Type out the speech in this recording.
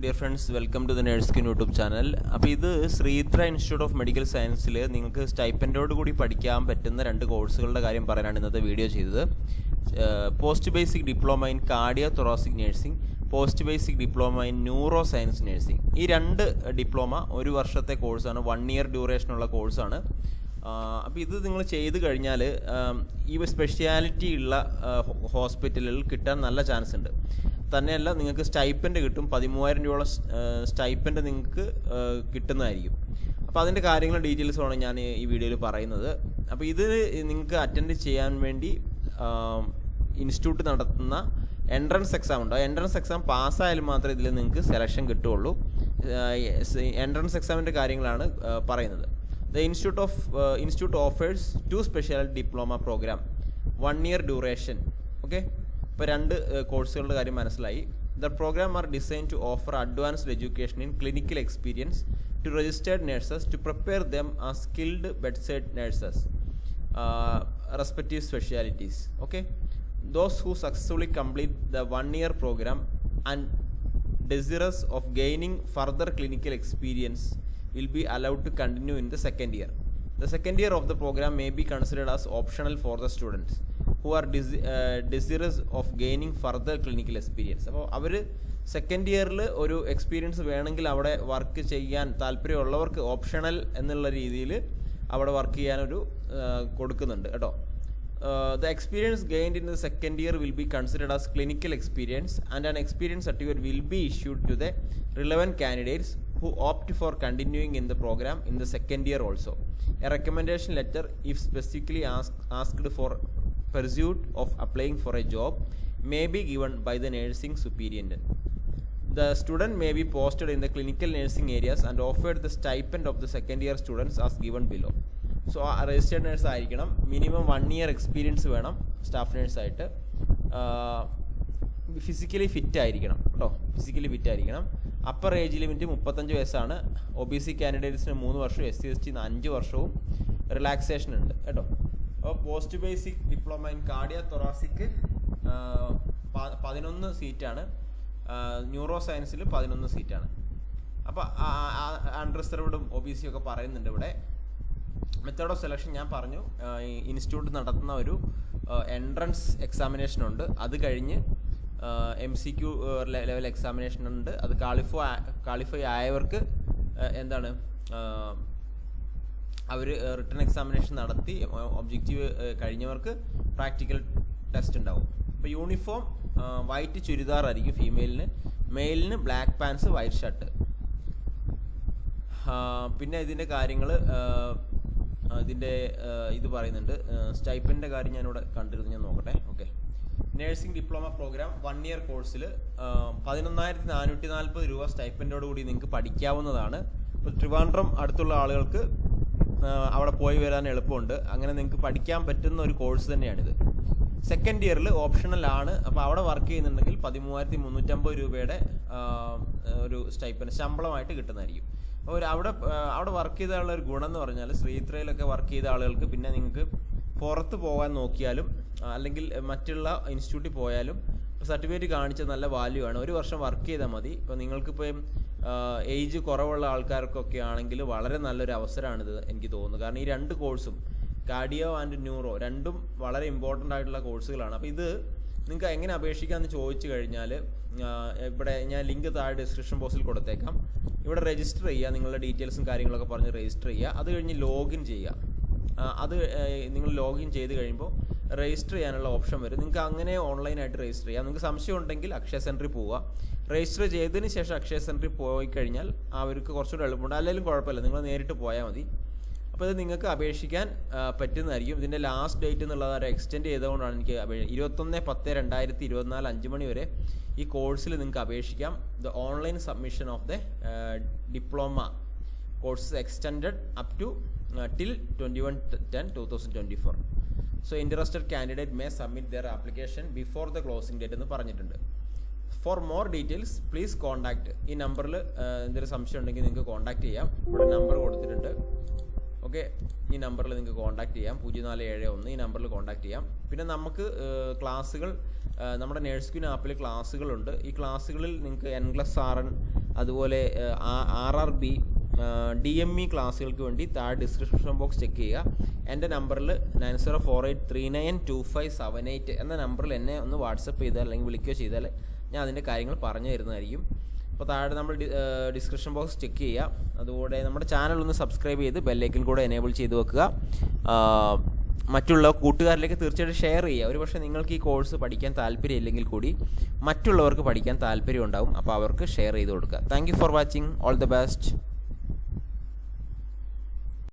Dear friends welcome to the നേഴ്സ്കിൻ YouTube channel അപ്പോൾ ഇത് ശ്രീത്ര institute of medical സയൻസിൽ നിങ്ങൾക്ക് സ്റ്റൈപ്പൻഡോട് കൂടി പഠിക്കാൻ പറ്റുന്ന രണ്ട് കോഴ്സുകളുടെ കാര്യം പറയാനാണ് ഇന്നത്തെ വീഡിയോ ചെയ്തത്. Post basic diploma in cardio thoracic nursing post basic diploma in neuro science nursing ഈ രണ്ട് ഡിപ്ലോമ ഒരു വർഷത്തെ കോഴ്സാണ് വൺ ഇയർ ഡ്യൂറേഷനുള്ള കോഴ്സാണ് അപ്പോൾ ഇത് നിങ്ങൾ ചെയ്ത് കഴിഞ്ഞാൽ ഈ സ്പെഷ്യാലിറ്റി ഉള്ള ഹോസ്പിറ്റലിൽ കിട്ടാൻ നല്ല ചാൻസ് ഉണ്ട്. തന്നെയല്ല നിങ്ങൾക്ക് സ്റ്റൈപ്പൻഡ് കിട്ടും. പതിമൂവായിരം രൂപയുള്ള സ്റ്റൈപ്പൻഡ് നിങ്ങൾക്ക് കിട്ടുന്നതായിരിക്കും. അപ്പോൾ അതിന്റെ കാര്യങ്ങൾ ഡീറ്റെയിൽസുമാണ് ഞാൻ ഈ വീഡിയോയിൽ പറയുന്നത്. അപ്പോൾ ഇത് നിങ്ങൾക്ക് അറ്റൻഡ് ചെയ്യാൻ വേണ്ടി ഇൻസ്റ്റിറ്റ്യൂട്ട് നടത്തുന്ന എൻട്രൻസ് എക്സാം ഉണ്ട്. എൻട്രൻസ് എക്സാം പാസ്സായാലും മാത്രമേ ഇതിൽ നിങ്ങൾക്ക് സെലക്ഷൻ കിട്ടുകയുള്ളൂ. എൻട്രൻസ് എക്സാമിന്റെ കാര്യങ്ങളാണ് പറയുന്നത്. The institute of institute offers two special diploma program one year duration okay ഇപ്പോൾ രണ്ട് കോഴ്സുകളുടെ കാര്യം മനസ്സിലായി. The program are design to offer advanced education in clinical experience to registered nurses to prepare them a skilled bedside nurses respective specialities okay those who successfully complete the one year program and desirous of gaining further clinical experience will be allowed to continue in the second year the second year of the program may be considered as optional for the students are desi- uh, desirous of gaining further clinical experience. അപ്പോൾ അവർ second ഇയറിൽ ഒരു experience വേണമെങ്കിൽ അവിടെ work ചെയ്യാൻ താല്പര്യമുള്ളവർക്ക് optional എന്നുള്ള രീതിയിൽ അവിടെ വർക്ക് ചെയ്യാനൊരു കൊടുക്കുന്നുണ്ട് കേട്ടോ Uh, the experience gained in the second year will be considered as clinical experience and an experience certificate will be issued to the relevant candidates who opt for continuing in the program in the second year also. A recommendation letter, if specifically ask, asked for pursuit of applying for a job, may be given by the nursing superintendent. The student may be posted in the clinical nursing areas and offered the stipend of the second year students as given below. So registered nurse ആയിരിക്കണം minimum one year experience വേണം staff നേഴ്സായിട്ട് physically fit ആയിരിക്കണം കേട്ടോ physically fit ആയിരിക്കണം upper age limit മുപ്പത്തഞ്ച് വയസ്സാണ് O B C കാൻഡിഡേറ്റ്സിന് മൂന്ന് വർഷവും എസ് സി എസ് ടിന്ന് അഞ്ച് വർഷവും റിലാക്സേഷൻ ഉണ്ട് കേട്ടോ post basic diploma in cardio thoracic പതിനൊന്ന് സീറ്റാണ് ന്യൂറോ സയൻസിൽ പതിനൊന്ന് സീറ്റാണ് അപ്പോൾ അൺറിസർവ്ഡും ഒ ബി സി ഒക്കെ പറയുന്നുണ്ട് ഇവിടെ. മെത്തേഡ് ഓഫ് സെലക്ഷൻ ഞാൻ പറഞ്ഞു. ഇൻസ്റ്റിറ്റ്യൂട്ട് നടത്തുന്ന ഒരു എൻട്രൻസ് എക്സാമിനേഷൻ ഉണ്ട്. അത് കഴിഞ്ഞ് M C Q level examination ഉണ്ട്. അത് ക്വാളിഫൈ ക്വാളിഫൈ ആയവർക്ക് എന്താണ് അവർ റിട്ടേൺ എക്സാമിനേഷൻ നടത്തി ഒബ്ജക്റ്റീവ് കഴിഞ്ഞവർക്ക് പ്രാക്ടിക്കൽ ടെസ്റ്റ് ഉണ്ടാവും. ഇപ്പോൾ യൂണിഫോം വൈറ്റ് ചുരിദാറായിരിക്കും ഫീമെയിലിന് മെയിലിന് ബ്ലാക്ക് പാൻസ് വൈറ്റ് ഷർട്ട് പിന്നെ ഇതിന്റെ കാര്യങ്ങൾ ഇതിന്റെ ഇത് പറയുന്നുണ്ട്. സ്റ്റൈപ്പിന്റെ കാര്യം ഞാനിവിടെ കണ്ടിരുന്നു ഞാൻ നോക്കട്ടെ. Okay nursing diploma program one year കോഴ്സിൽ പതിനൊന്നായിരത്തി നാനൂറ്റി നാൽപ്പത് രൂപ സ്റ്റൈപ്പന്റോടുകൂടി നിങ്ങൾക്ക് പഠിക്കാവുന്നതാണ്. ട്രിവാൻഡ്രം അടുത്തുള്ള ആളുകൾക്ക് അവിടെ പോയി വരാൻ എളുപ്പമുണ്ട്. അങ്ങനെ നിങ്ങൾക്ക് പഠിക്കാൻ പറ്റുന്ന ഒരു കോഴ്സ് തന്നെയാണിത്. സെക്കൻഡ് ഇയറിൽ ഓപ്ഷണൽ ആണ്. അപ്പോൾ അവിടെ വർക്ക് ചെയ്യുന്നുണ്ടെങ്കിൽ പതിമൂവായിരത്തി മുന്നൂറ്റമ്പത് രൂപയുടെ ഒരു സ്റ്റൈപ്പൻ ശമ്പളമായിട്ട് കിട്ടുന്നതായിരിക്കും. അപ്പോൾ അവിടെ അവിടെ വർക്ക് ചെയ്ത ഒരു ഗുണം എന്ന് പറഞ്ഞാൽ ശ്രീത്രയിലൊക്കെ വർക്ക് ചെയ്ത ആളുകൾക്ക് പിന്നെ നിങ്ങൾക്ക് പുറത്ത് പോകാൻ നോക്കിയാലും അല്ലെങ്കിൽ മറ്റുള്ള ഇൻസ്റ്റിറ്റ്യൂട്ടിൽ പോയാലും സർട്ടിഫിക്കറ്റ് കാണിച്ച നല്ല വാല്യൂ ആണ്. ഒരു വർഷം വർക്ക് ചെയ്താൽ മതി. ഇപ്പോൾ നിങ്ങൾക്കിപ്പോൾ ഏജ് കുറവുള്ള ആൾക്കാർക്കൊക്കെ ആണെങ്കിൽ വളരെ നല്ലൊരു അവസരമാണിത് എനിക്ക് തോന്നുന്നു. കാരണം ഈ രണ്ട് കോഴ്സും കാർഡിയോ ആൻഡ് ന്യൂറോ രണ്ടും വളരെ ഇമ്പോർട്ടന്റ് ആയിട്ടുള്ള കോഴ്സുകളാണ്. അപ്പോൾ ഇത് നിങ്ങൾക്ക് എങ്ങനെ അപേക്ഷിക്കാമെന്ന് ചോദിച്ചു കഴിഞ്ഞാൽ ഇവിടെ ഞാൻ ലിങ്ക് താഴെ ഡിസ്ക്രിപ്ഷൻ ബോക്സിൽ കൊടുത്തേക്കാം. ഇവിടെ രജിസ്റ്റർ ചെയ്യുക നിങ്ങളുടെ ഡീറ്റെയിൽസും കാര്യങ്ങളൊക്കെ പറഞ്ഞ് രജിസ്റ്റർ ചെയ്യുക. അത് കഴിഞ്ഞ് ലോഗിൻ ചെയ്യുക. അത് നിങ്ങൾ ലോഗിൻ ചെയ്ത് കഴിയുമ്പോൾ രജിസ്റ്റർ ചെയ്യാനുള്ള ഓപ്ഷൻ വരും. നിങ്ങൾക്ക് അങ്ങനെ ഓൺലൈനായിട്ട് രജിസ്റ്റർ ചെയ്യാം. നിങ്ങൾക്ക് സംശയം ഉണ്ടെങ്കിൽ അക്ഷയ സെന്ററിൽ പോവുക. രജിസ്റ്റർ ചെയ്തതിന് ശേഷം അക്ഷയ സെന്ററിൽ പോയി കഴിഞ്ഞാൽ അവർക്ക് കുറച്ചുകൂടെ എളുപ്പമുണ്ട്. അല്ലെങ്കിൽ കുഴപ്പമില്ല. നിങ്ങൾ നേരിട്ട് പോയാൽ മതി. അപ്പോൾ ഇത് നിങ്ങൾക്ക് അപേക്ഷിക്കാൻ പറ്റുന്നതായിരിക്കും. ഇതിന്റെ ലാസ്റ്റ് ഡേറ്റ് എന്നുള്ളത് അവർ എക്സ്റ്റെൻഡ് ചെയ്തുകൊണ്ടാണ് എനിക്ക് അപേക്ഷ ഇരുപത്തൊന്ന് പത്ത് രണ്ടായിരത്തി ഇരുപത്തിനാല് അഞ്ച് മണി വരെ ഈ കോഴ്സിൽ നിങ്ങൾക്ക് അപേക്ഷിക്കാം. The online submission of the diploma course extend up to ten two thousand twenty four so interested candidate may submit their application before the closing date എന്ന് പറഞ്ഞിട്ടുണ്ട്. For more details please contact ഈ നമ്പറിൽ എന്തെങ്കിലും സംശയം ഉണ്ടെങ്കിൽ നിങ്ങൾക്ക് contact ചെയ്യാം. ഇവിടെ നമ്പർ കൊടുത്തിട്ടുണ്ട്. ഓക്കെ ഈ നമ്പറിൽ നിങ്ങൾക്ക് കോൺടാക്ട് ചെയ്യാം. പൂജ്യം നാല് ഏഴ് ഒന്ന് ഈ നമ്പറിൽ കോൺടാക്ട് ചെയ്യാം. പിന്നെ നമുക്ക് ക്ലാസ്സുകൾ നമ്മുടെ നേഴ്സ് ക്യൂൻ ആപ്പിൽ ക്ലാസ്സുകളുണ്ട്. ഈ ക്ലാസ്സുകളിൽ നിങ്ങൾക്ക് എൻ പ്ലസ് ആർ എൻ അതുപോലെ R R B D M E ക്ലാസ്സുകൾക്ക് വേണ്ടി താഴെ ഡിസ്ക്രിപ്ഷൻ ബോക്സ് ചെക്ക് ചെയ്യുക. എന്റെ നമ്പറിൽ nine zero four eight three nine two five seven eight എന്ന നമ്പറിൽ എന്നെ ഒന്ന് വാട്സപ്പ് ചെയ്താൽ അല്ലെങ്കിൽ വിളിക്കുകയോ ചെയ്താൽ ഞാൻ അതിന്റെ കാര്യങ്ങൾ പറഞ്ഞു തരുന്നതായിരിക്കും. അപ്പോൾ താഴെ നമ്മൾ ഡിസ്ക്രിപ്ഷൻ ബോക്സ് ചെക്ക് ചെയ്യുക. അതുകൂടെ നമ്മുടെ ചാനൽ ഒന്ന് സബ്സ്ക്രൈബ് ചെയ്ത് ബെല്ലൈക്കൻ കൂടെ എനേബിൾ ചെയ്ത് വെക്കുക. മറ്റുള്ള കൂട്ടുകാരിലേക്ക് തീർച്ചയായിട്ടും ഷെയർ ചെയ്യുക. ഒരു പക്ഷേ നിങ്ങൾക്ക് ഈ കോഴ്സ് പഠിക്കാൻ താല്പര്യം ഇല്ലെങ്കിൽ കൂടി മറ്റുള്ളവർക്ക് പഠിക്കാൻ താല്പര്യം ഉണ്ടാവും. അപ്പോൾ അവർക്ക് ഷെയർ ചെയ്ത് കൊടുക്കുക. Thank for watching all the best